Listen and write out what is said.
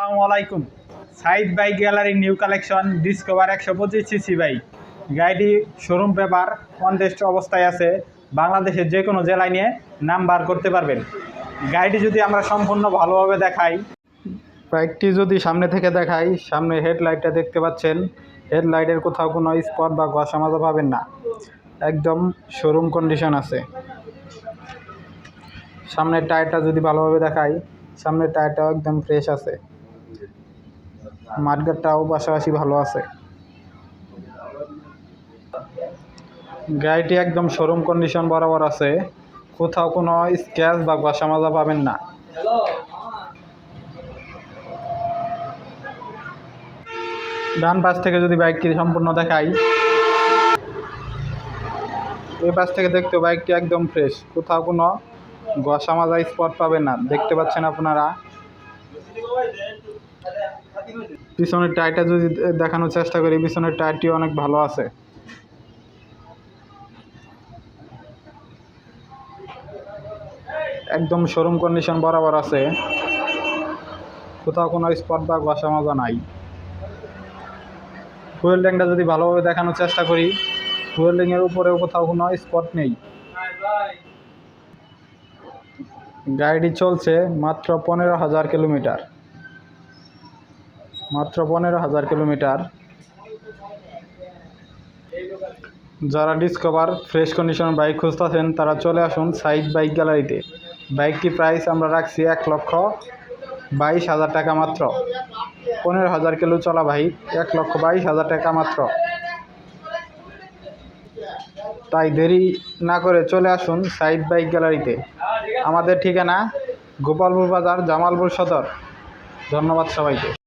আসসালামু আলাইকুম। Side bike gallery new collection, discover একশো পঁচিশ সিসি বাইক গাড়িটি শোরুম পেপার, কনটেস্ট অবস্থায় আছে। বাংলাদেশের যে কোনো জেলায় নিয়ে নাম বার করতে পারবেন। গাড়িটি যদি আমরা সম্পূর্ণ ভালোভাবে দেখাই, বাইকটি যদি সামনে থেকে দেখাই, সামনে হেডলাইটটা দেখতে পাচ্ছেন। হেডলাইটের কোথাও কোনো স্পট বা ঘষা মাজা পাবেন না। একদম শোরুম কন্ডিশন আছে। সামনের টায়ারটা যদি ভালোভাবে দেখাই, সামনের টায়ারটাও একদম ফ্রেশ আছে। মাঠগাটটাও পাশাপাশি ভালো আছে। গাড়িটি একদম শোরুম কন্ডিশন বরাবর আছে। কোথাও কোনো স্ক্র্যাচ বা ঘষা মাজা পাবেন না। ডান পাশ থেকে যদি বাইকটি সম্পূর্ণ দেখাই। এই পাশ থেকে দেখতে বাইকটি একদম ফ্রেশ কোথাও কোনো ঘষা মাজা স্পট পাবেন না। দেখতে পাচ্ছেন আপনারা। পিছনের টায়ারটা যদি দেখানোর চেষ্টা করি, পিছনের টায়ারটি অনেক ভালো আছে। একদম শোরুম কন্ডিশন বরাবর আছে। কোথাও কোনো স্পট বা ঘষা মাজা নাই। ফুয়েল ট্যাঙ্কটা যদি ভালোভাবে দেখানোর চেষ্টা করি, ফুয়েল ট্যাঙ্কের উপরেও কোথাও কোনো স্পট নেই। গাড়িটি চলছে মাত্র পনেরো হাজার কিলোমিটার। মাত্র পনেরো হাজার কিলোমিটার। যারা ডিসকভার ফ্রেশ কন্ডিশন বাইক খুঁজতেছেন, তারা চলে আসুন সাইড বাইক গ্যালারিতে বাইকটি প্রাইস আমরা রাখছি এক লক্ষ বাইশ হাজার টাকা মাত্র। পনেরো হাজার কিলো চলা বাইক এক লক্ষ বাইশ হাজার টাকা মাত্র। তাই দেরি না করে চলে আসুন সাইড বাইক গ্যালারিতে আমাদের ঠিকানা গোপালপুর বাজার, জামালপুর সদর। ধন্যবাদ সবাইকে।